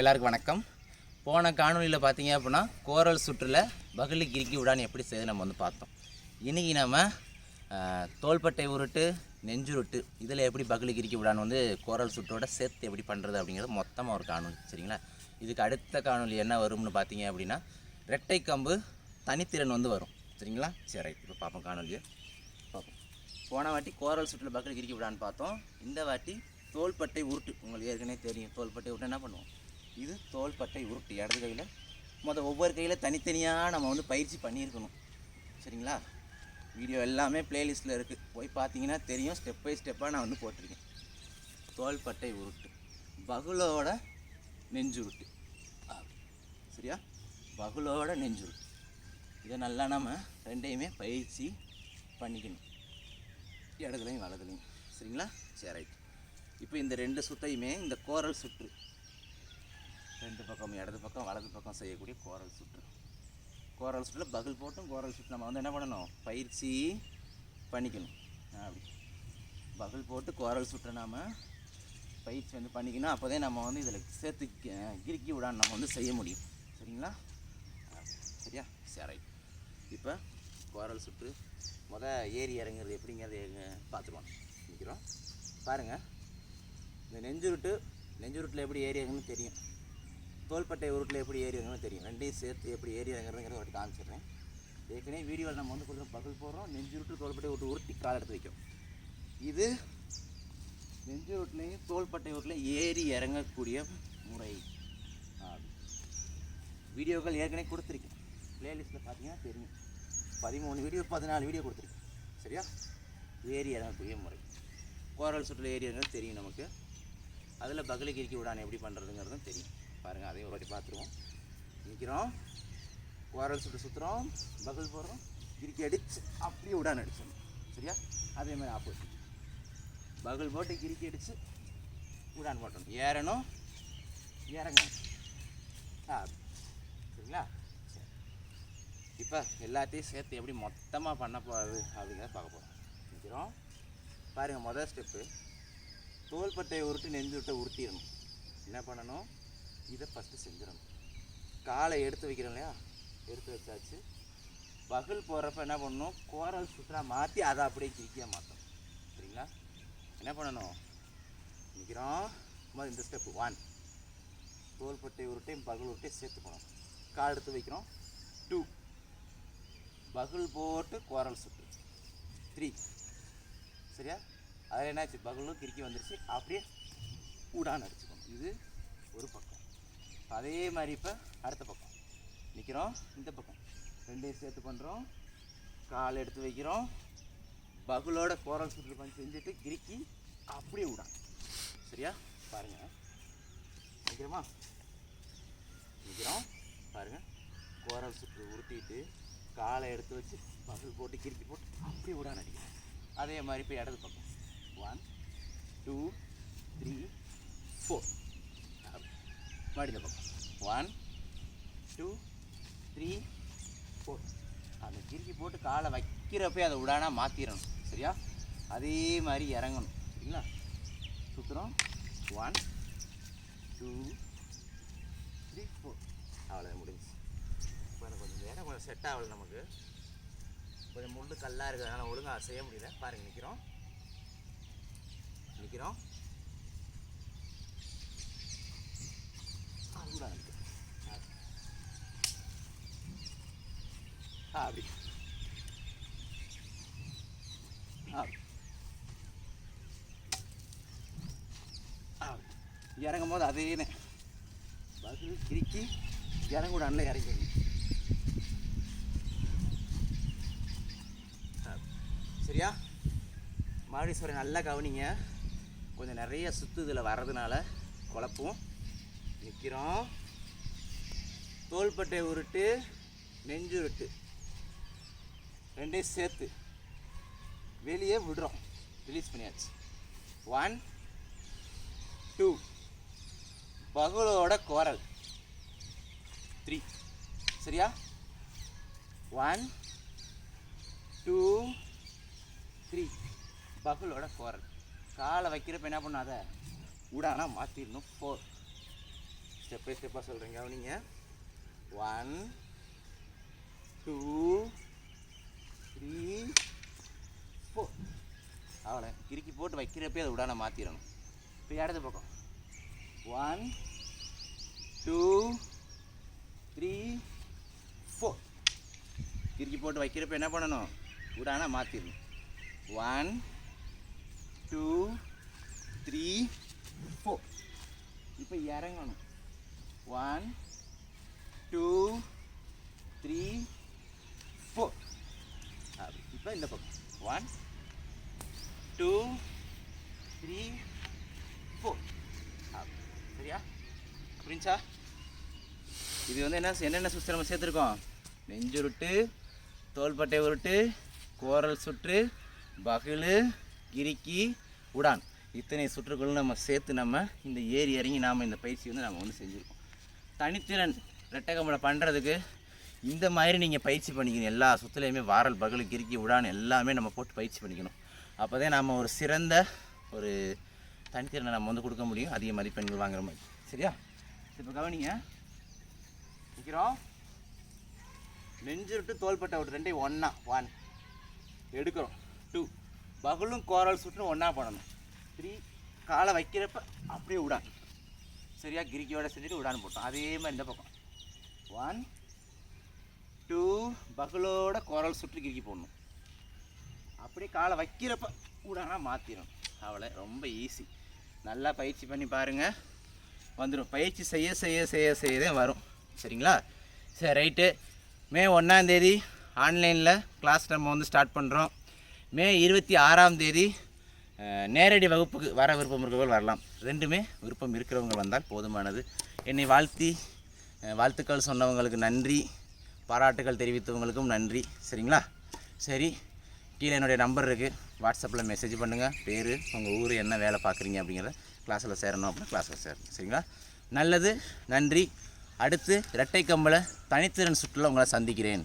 எல்லாருக்கும் வணக்கம். போன காணொலியில் பார்த்தீங்க அப்படின்னா கோரல் சுற்றில் பகலி கிரிக்கி விடான்னு எப்படி செய்து நம்ம வந்து பார்த்தோம். இன்றைக்கி நம்ம தோள்பட்டை உருட்டு நெஞ்சுருட்டு இதில் எப்படி பகலி கிறுக்கி விடான்னு வந்து கோரல் சுற்றோட சேர்த்து எப்படி பண்ணுறது அப்படிங்கிறது மொத்தமாக ஒரு காணொலி சரிங்களா? இதுக்கு அடுத்த காணொலி என்ன வரும்னு பார்த்தீங்க அப்படின்னா ரெட்டை கம்பு தனித்திறன் வந்து வரும் சரிங்களா? சரி இப்போ பார்ப்போம் காணொலியை பார்ப்போம். போன வாட்டி கோரல் சுற்றில் பக்கெட் கிரிக்கி விடான்னு பார்த்தோம். இந்த வாட்டி தோள்பட்டை உருட்டு உங்களுக்கு ஏற்கனவே தெரியும். தோள்பட்டை உருட்டு என்ன பண்ணுவோம்? இது தோள்பட்டை உருட்டு. இடது கையில். மொதல் ஒவ்வொரு கையில் தனித்தனியாக நம்ம வந்து பயிற்சி பண்ணியிருக்கணும். சரிங்களா? வீடியோ எல்லாமே பிளேலிஸ்ட்டில் இருக்குது போய் பார்த்தீங்கன்னா தெரியும். ஸ்டெப் பை ஸ்டெப்பாக நான் வந்து போட்டிருக்கேன். தோள்பட்டை உருட்டு. பகுலோட நெஞ்சுருட்டு. உருட்டு சரியா? பகுலோட நெஞ்சுருட்டு. இதை நல்லா நம்ம ரெண்டையுமே பயிற்சி பண்ணிக்கணும். இடதுலையும் வலதுலையும். சரிங்களா? சரி ரைட் இப்போ இந்த ரெண்டு சுத்தையுமே இந்த கோரல் சுற்று. ரெண்டு பக்கம் இடது பக்கம் வலது பக்கம் செய்யக்கூடிய கோரல் சுற்று. கோரல் சுற்றில் பகல் போட்டும் கோரல் சுற்று நம்ம வந்து என்ன பண்ணணும்? பயிற்சி பண்ணிக்கணும். அப்படி. பகல் போட்டு கோரல் சுற்றை நாம் பயிற்சி வந்து பண்ணிக்கணும். அப்போ தான் நம்ம வந்து இதில் சேர்த்து கிறுக்கி விடான்னு நம்ம வந்து செய்ய முடியும். சரிங்களா? சரியா? சரி. இப்போ கோரல் சுற்று முதல் ஏறி இறங்குறது எப்படிங்கிறது பார்த்துருவோம். நிற்கிறோம் பாருங்கள் இந்த நெஞ்சுருட்டு நெஞ்சுருட்டில் எப்படி ஏறி இறங்குன்னு தெரியும். தோள்பட்டை உருட்டில் எப்படி ஏறி இறங்குன்னு தெரியும். ரெண்டையும் சேர்த்து எப்படி ஏறி இறங்குறதுங்கிறத ஒரு காமிச்சிடுறேன். ஏற்கனவே வீடியோவில் நம்ம வந்து கொஞ்சம் பகல் போடுறோம். நெஞ்சுருட்டு தோள்பட்டை விட்டு உருட்டி கால் எடுத்து வைக்கும். இது நெஞ்சுருட்டுலையும் தோள்பட்டை உருட்டில் ஏறி இறங்கக்கூடிய முறை. வீடியோக்கள் ஏற்கனவே கொடுத்துருக்கேன். பிளேலிஸ்ட்டில் பார்த்தீங்கன்னா தெரியும். பதிமூணு வீடியோ பதினாலு வீடியோ கொடுத்துருக்கேன். சரியா? ஏறி இறங்கக்கூடிய முறை. கோரல் சுற்றில் ஏறி இறங்குறது தெரியும் நமக்கு. அதில் பகலி கிரிக்கி விடான எப்படி பண்ணுறதுங்கிறதும் தெரியும். பாருங்கள் அதையும் ஒரு வாட்டி பார்த்துருவோம். நிற்கிறோம் குரல் சுற்று சுற்றுறோம் பகல் போடுறோம் கிறுக்கி அடித்து அப்படியே உடான் அடிச்சிடணும் சரியா? அதே மாதிரி ஆப்போசிட் பகல் போட்டு கிறுக்கி அடித்து உடான் போட்டணும் ஏறணும். இறங்கணும். ஆ சரிங்களா? சரி. இப்போ எல்லாத்தையும் சேர்த்து எப்படி மொத்தமாக பண்ண போகிறது அப்படிங்கிறத பார்க்க போகிறோம் நிற்கிறோம் பாருங்கள் மொதல் ஸ்டெப்பு தோல்பட்டையை உருட்டி நெஞ்சு விட்டு உருட்டிடணும். என்ன பண்ணணும்? இதை ஃபஸ்ட்டு செஞ்சிடணும். காலை எடுத்து வைக்கிறோம் இல்லையா? எடுத்து வச்சாச்சு. பகல் போகிறப்ப என்ன பண்ணணும்? கோரல் சுற்றா மாற்றி அதை அப்படியே கிரிக்கியாக மாற்றணும் சரிங்களா? என்ன பண்ணணும்? நிற்கிறோம் முதல்ல இந்த ஸ்டெப்பு ஒன் தோள்பட்டை உருட்டையும் பகல் உருட்டையும் சேர்த்து போகணும் கால் எடுத்து வைக்கிறோம். டூ பகுல் போட்டு கோரல் சுற்று. த்ரீ சரியா? அதில் என்னாச்சு? பகுலும் கிறுக்கி வந்துருச்சு. அப்படியே கூடான்னு அடிச்சுக்கணும். இது ஒரு பக்கம். அதே மாதிரி இப்போ அடுத்த பக்கம். நிற்கிறோம் இந்த பக்கம். ரெண்டையும் சேர்த்து பண்ணுறோம் கால் எடுத்து வைக்கிறோம். பகுலோட கோரல் சுற்று பண்ணி செஞ்சுட்டு கிறுக்கி அப்படியே விடான் சரியா? பாருங்கள் நிற்கிறோமா நிற்கிறோம் பாருங்கள் கோரல் சுற்று உருட்டிட்டு காலை எடுத்து வச்சு பகல் போட்டு கிறுக்கி போட்டு அப்படியே விடான்னு நினைக்கிறேன் அதே மாதிரி இப்போ இடது பக்கம். ஒன் டூ த்ரீ ஃபோர் மறுபடியும் இந்த பக்கம் ஒன் டூ த்ரீ ஃபோர் அந்த கிறுக்கி போட்டு காலை வைக்கிறப்பே அதை விடானா மாற்றிடணும் சரியா? அதே மாதிரி இறங்கணும். சரிங்களா? சுற்றுறோம் ஒன் டூ த்ரீ ஃபோர் அவ்வளோ முடிஞ்சு இப்போ கொஞ்சம் வேலை கொஞ்சம் செட் ஆகலை நமக்கு. கொஞ்சம் முள்ளு கல்லாக இருக்கிறதுனால ஒழுங்காக செய்ய முடியல. பாருங்க நிற்கிறோம் நிற்கிறோம் அப்படி அப்படி. அப்படி. இறங்கும் போது அதே பதில் இறங்கூட அண்ணன் இறங்கி சரியா? மறுபடியும் நல்லா கவனிங்க. கொஞ்சம் நிறைய சுத்து இதில் வர்றதுனால குழப்பம். நிற்கிறோம் தோள்பட்டை உருட்டு நெஞ்சு உருட்டு. ரெண்டையும் சேர்த்து வெளியே விடுறோம். ரிலீஸ் பண்ணியாச்சு. ஒன் டூ பகுலோட குரல். த்ரீ சரியா? ஒன் டூ த்ரீ பகுலோட குரல். காலை வைக்கிறப்ப என்ன பண்ணாத உடானா மாற்றிடணும் ஃபோர் ஸ்டெப் பை ஸ்டெப்பாக சொல்கிறீங்க கவனிங்க. ஒன் டூ த்ரீ ஃபோர் அவ்வளோ கிறுக்கி போட்டு வைக்கிறப்பே அதை உடானை மாற்றிடணும் இப்போ இடது பக்கம். One, two, three, four. திருக்கி போட்டு வைக்கிறப்ப என்ன பண்ணணும்? விடான மாற்றிடணும் ஒன் டூ த்ரீ ஃபோர் இப்போ இறங்கணும். ஒன் டூ த்ரீ ஃபோர் அப்படி இப்போ இந்த பக்கம். ஒன் டூ த்ரீ ஃபோர் புரிஞ்சா இது வந்து என்ன என்னென்ன சுற்று நம்ம சேர்த்துருக்கோம்? நெஞ்சுருட்டு தோள்பட்டை உருட்டு கோரல் சுற்று பகிழு கிரிக்கி உடான். இத்தனை சுற்றுகளும் நம்ம சேர்த்து நம்ம இந்த ஏரி இறங்கி நாம் இந்த பயிற்சி வந்து நம்ம வந்து செஞ்சுருக்கோம். தனித்திறன் ரெட்டகம்பளை பண்ணுறதுக்கு இந்த மாதிரி நீங்கள் பயிற்சி பண்ணிக்கணும். எல்லா சுற்றுலையுமே வாரல் பகலு கிறுக்கி உடான் எல்லாமே நம்ம போட்டு பயிற்சி பண்ணிக்கணும். அப்போ தான் நம்ம ஒரு சிறந்த ஒரு தனித்திறனை நம்ம வந்து கொடுக்க முடியும். அதிக மதிப்பெண்கள் வாங்குற மாதிரி. சரியா? இப்போ கவனிங்க. நிற்கிறோம் நெஞ்சு தோள்பட்டை விட்டு ரெண்டையும் ஒன்றா ஒன் எடுக்கிறோம். டூ பகலும் கோரல் சுட்டுன்னு ஒன்றா பண்ணணும் த்ரீ காலை வைக்கிறப்ப அப்படியே விடான் சரியாக கிரிக்கியோட செஞ்சுட்டு விடான்னு போட்டோம். அதே மாதிரி இந்த பக்கம். ஒன் டூ பகலோட குரல் சுற்றி கிரிக்கி போடணும். அப்படியே காலை வைக்கிறப்ப விடானா மாற்றிடணும் அவளை ரொம்ப ஈஸி நல்லா பயிற்சி பண்ணி பாருங்கள் வந்துடும் பயிற்சி செய்ய செய்ய செய்ய செய்யதே வரும். சரிங்களா? சரி ரைட்டு. மே ஒன்றாந்தேதி ஆன்லைனில் கிளாஸ் நம்ம வந்து ஸ்டார்ட் பண்ணுறோம் மே இருபத்தி ஆறாம் தேதி நேரடி வகுப்புக்கு வர விருப்பம் இருக்கிறவர்கள் வரலாம். ரெண்டுமே விருப்பம் இருக்கிறவங்க வந்தால் போதுமானது. என்னை வாழ்த்தி வாழ்த்துக்கள் சொன்னவங்களுக்கு நன்றி. பாராட்டுகள் தெரிவித்தவங்களுக்கும் நன்றி. சரிங்களா? சரி கீழே என்னுடைய நம்பர் இருக்குது வாட்ஸ்அப்பில் மெசேஜ் பண்ணுங்கள் பேர் உங்கள் ஊர் என்ன வேலை பார்க்குறீங்க அப்படிங்கிறத கிளாஸில் சேரணும் அப்படின்னா கிளாஸில் சேரணும். சரிங்களா? நல்லது நன்றி. அடுத்து இரட்டை கம்பளை தனித்திறன் சுற்றுலா உங்களை சந்திக்கிறேன்.